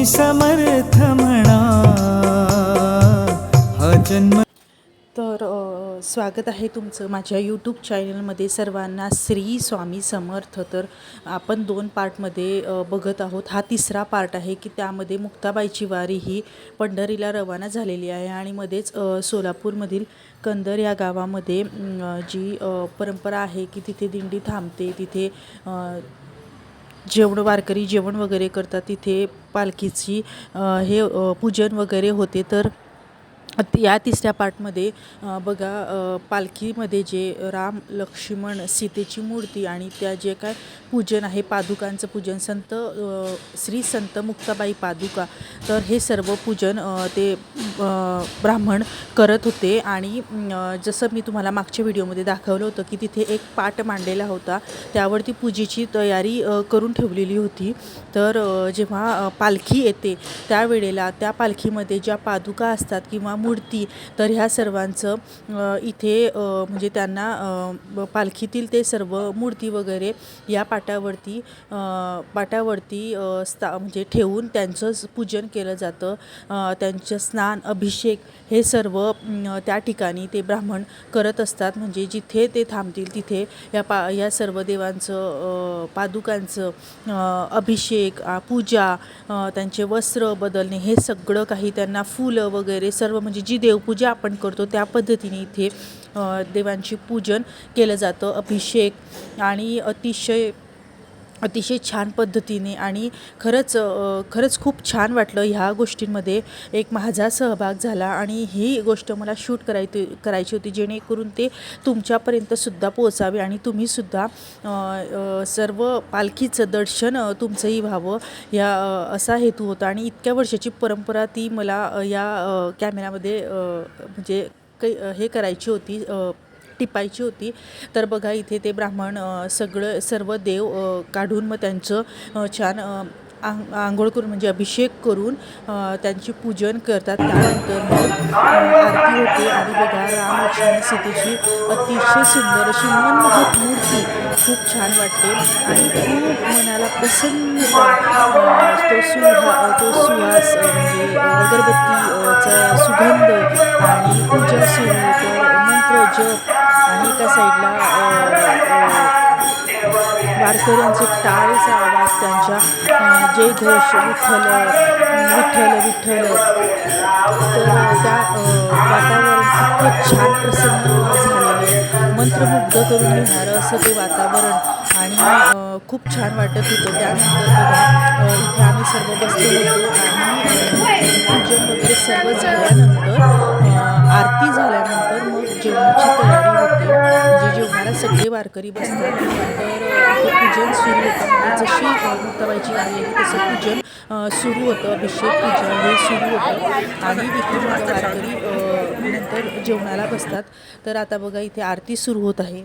स्वामी समर्थ म्हणा हा जन्म तर स्वागत आहे तुमचं माझ्या यूट्यूब चॅनलमध्ये सर्वांना. श्री स्वामी समर्थ. तर आपण दोन पार्टमध्ये बघत आहोत. हा तिसरा पार्ट आहे की त्यामध्ये मुक्ताबाईची वारी ही पंढरीला रवाना झालेली आहे आणि मध्येच सोलापूरमधील कंदर या गावामध्ये जी परंपरा आहे की तिथे दिंडी थांबते तिथे जेवण वारकरी जेवण वगैरे करतात तिथे पालखीची हे पूजन वगैरे होते. तर या तिसऱ्या पार्टमध्ये बघा पालखीमध्ये जे राम लक्ष्मण सीतेची मूर्ती आणि त्या जे काय पूजन आहे पादुकांचं पूजन. संत श्री संत मुक्ताबाई पादुका. तर हे सर्व पूजन ते ब्राह्मण करत होते. आणि जसं मी तुम्हाला मागच्या व्हिडिओमध्ये दाखवलं होतं की तिथे एक पाट मांडलेला होता. त्यावरती पूजेची तयारी करून ठेवलेली होती. तर जेव्हा पालखी येते त्यावेळेला त्या पालखीमध्ये ज्या पादुका असतात किंवा मूर्ती तर ह्या सर्वांचं इथे म्हणजे त्यांना पालखीतील ते सर्व मूर्ती वगैरे या पाटावरती पाटावरती स्था म्हणजे ठेवून त्यांचं पूजन केलं जातं. त्यांचं स्नान अभिषेक हे सर्व त्या ठिकाणी ते ब्राह्मण करत असतात. म्हणजे जिथे ते थांबतील तिथे या पा या सर्व देवांचं पादुकांचं अभिषेक पूजा त्यांचे वस्त्र बदलणे हे सगळं काही त्यांना फुलं वगैरे सर्व म्हणजे जी देवपूजा आपण करतो त्या पद्धतीने इथे देवांची पूजन केलं जातं. अभिषेक आणि अतिशय अतिशय छान पद्धतीने आणि खरंच खरंच खूप छान वाटलं ह्या गोष्टींमध्ये. एक माझा सहभाग झाला आणि ही गोष्ट मला शूट करायची करायची होती जेणेकरून ते तुमच्यापर्यंतसुद्धा पोचावे आणि तुम्हीसुद्धा सर्व पालखीचं दर्शन तुमचंही व्हावं या असा हेतू होता. आणि इतक्या वर्षाची परंपरा ती मला या कॅमेऱ्यामध्ये म्हणजे काही हे करायची होती टिपायची होती. तर बघा इथे ते ब्राह्मण सगळं सर्व देव काढून मग त्यांचं छान अ, आंग आंघोळ करून म्हणजे अभिषेक करून त्यांची पूजन करतात. त्यानंतर मग आरती होते. आणि बघा राम लक्ष्मण सीतेची अतिशय सुंदर अशी मनमोहक मूर्ती खूप छान वाटते. आणि खूप मनाला प्रसन्नता तो सुहा तो सुहास म्हणजे अगरबत्तीचा सुगंध आणि पूजा सुरू. तर मंत्र जप आणि त्या साईडला वारकऱ्यांचे टाळीचा आवाज त्यांच्या जय घोष विठ्ठल विठ्ठल विठ्ठल. तर त्या वातावरण इतकं छान प्रसन्न झालेलं मंत्रमुग्ध करून घेणारं असं ते वातावरण. आणि खूप छान वाटत होतं. त्यानंतर बघा इथे आम्ही सर्व बसलो होतो. आणि पूजन वगैरे सर्व झाल्यानंतर आरती झाल्यानंतर मग जेवणाची तयारी होते. म्हणजे जेवणाला सगळे वारकरी बसतात तर पूजन सुरू होतं. म्हणजे जशी मुक्ताबाईची वारी आहे तसं पूजन सुरू होतं. अभिषेक पूजन हे सुरू होतं. आणि इथे वारकरी नंतर जेवणाला बसतात. तर आता बघा इथे आरती सुरू होत आहे.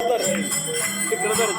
बाहेर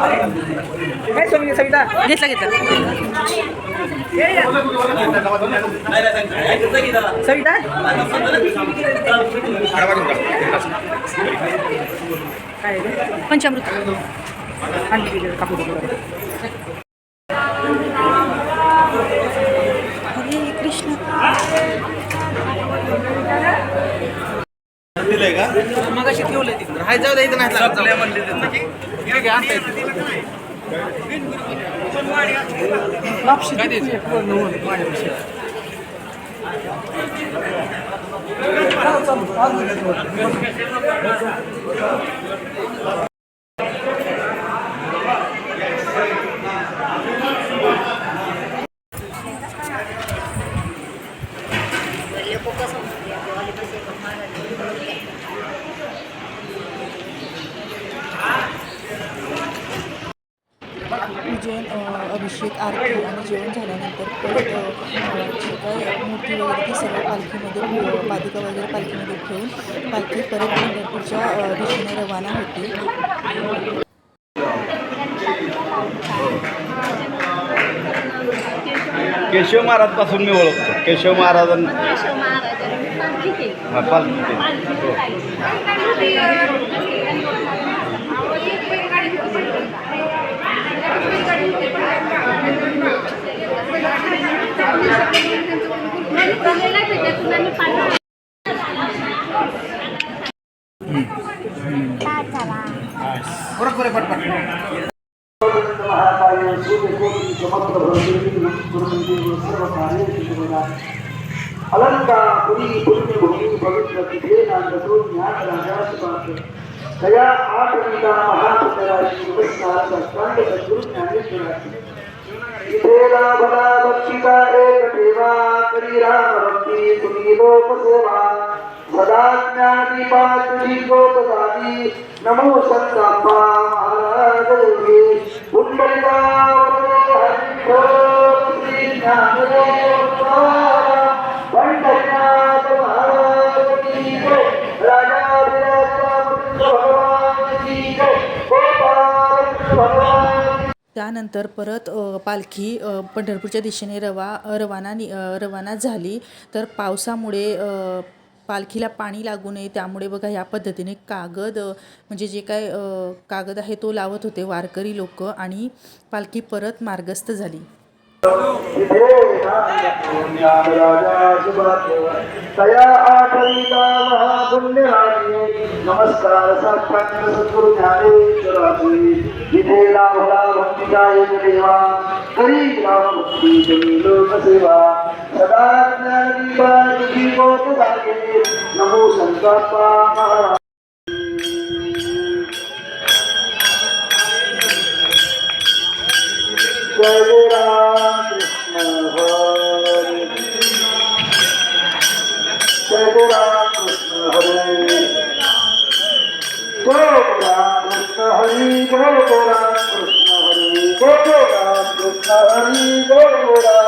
थोडा कवर घेतला घेतला. सविता? पंचामृत. हरे कृष्ण. मग अशी ठेवलंय तिकडं. हाय जाऊ द्या इथं नाही लागत. म्हणले ठीक आहे आणता येतं. काय द्यायचं पूजन अ, अभिषेक आरती आणि जेवण झाल्यानंतर परत जे काय मूर्ती वगैरे ती सर्व पालखीमध्ये पादुका वगैरे पालखीमध्ये ठेवून पालखी परत पंढरपूरच्या दिशेने रवाना होते. केशव महाराजपासून मी ओळखतो. केशव महाराजां केशव महाराजांनी पालखी केली. हा, पालखी केली. पालखी हो. काढली. चाललेला आहे त्याच्यातून आम्ही पालखी बरं बरं पटपट अलंकापुरी पुण्यभूमी पवित्र तिथे नांदतो ज्ञान राजासपात तया आठ लीला महापुतराशी नमस्कार साष्टांग सद्गुरु ज्ञानेश्वराची इथे लाभला भक्तिका एक ठेवा करी राम भक्ती तुम्ही लोक सेवा सदा ज्ञानी तुझी लोक गादी नमो संतापा महाराज देवी पुंडलिका हरिभो त्यानंतर परत पालखी पंढरपूरच्या दिशेने रवा रवाना नि- रवाना झाली. तर पावसामुळे पालखीला पाणी लागू नये. त्यामुळे बघा ह्या पद्धतीने कागद म्हणजे जे काय कागद आहे तो लावत होते वारकरी लोक आणि पालखी परत मार्गस्थ झाली. तया आठवीला महापुण्यराजे नमस्कार साक्षात सद्गुरु ज्ञानेश्वराचे इथे लाभला भक्तीचा देवा करी राम भक्ती तुम्ही लोकसेवा सदा ज्ञानदीपा तुझी बोट जागे नमो संतापा महाराज Sangor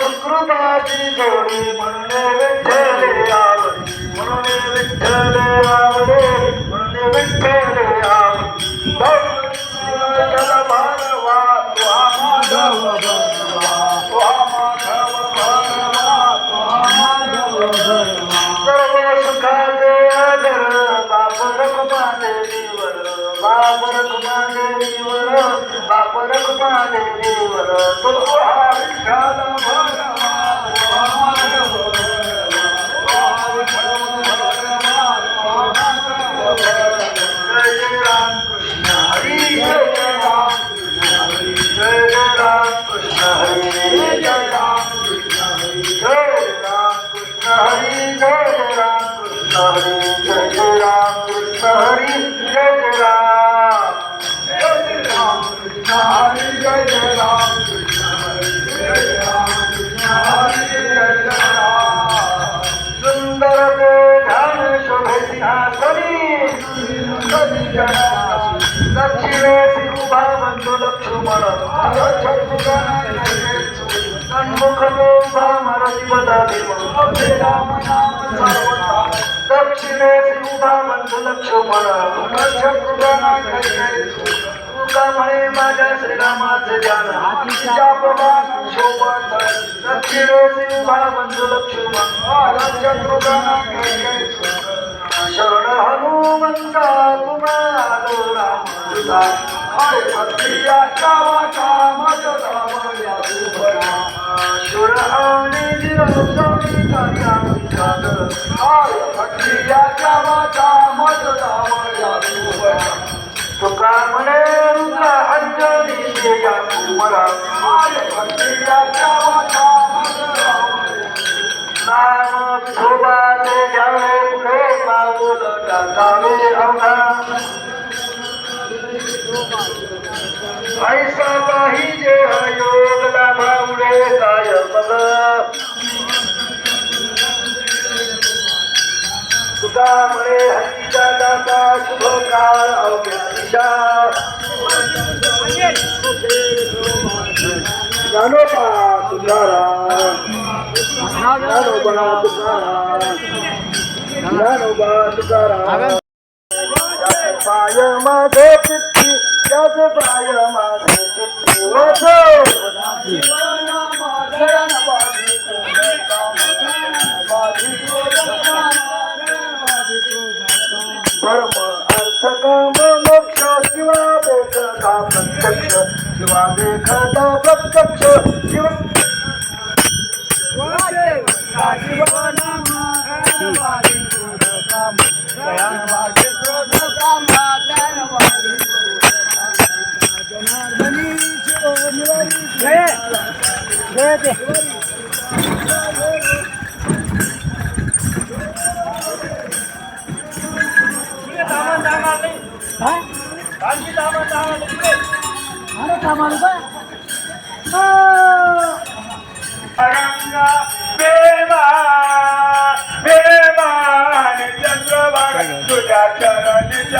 सुकृताची जोडी म्हणले विठ्ठल आवडी म्हणले विठ्ठल आवडे म्हणले विठ्ठल आवडी भगवा तुहा माधव भगवा तुहा बापर कुमार देवीवर बापर कुमार देवीवर बापर कुमार दक्षिणे राम नाम सर्वथा लक्ष्मण तुका म्हणे माझ्या श्रीरामाचे ध्यान हातीच्या प्रमाण शोभत लक्ष्मण शत्रुघ्न शरण हनुमंता तुम्हाला रामचंद्रा अरे भक्तियाच्या वाटा मज रामया सुभया शुर आणि कार्या विचार अरे भक्तियाच्या वाटा मज रामया सुभया तुका म्हणे रुद्र अंजनी या कुमरा अरे भक्तियाच्या वाटा मज रामया नाम विठोबाचे घ्यावे पुढे पाऊल टाकावे अवघा ऐसा पाहिजे जे योग लाभामुळे काय मग तुका म्हणे हरीचा दाता शुभ काळ अवघ्या दिशा ज्ञानोबा तुकाराम पाय माझे चित्ती त्याच पाय माझे चित्ती धर्म अर्थ काम मोक्ष शिवा देखता प्रत्यक्ष शिवा देखता प्रत्यक्ष. शिवा रंगा प्रेमा प्रेमान चंद्रभाग तुझ्या चरणीच्या इतक्या से माझा रंग मीना झाले इतक्या से माझ्या रंगाने नाचा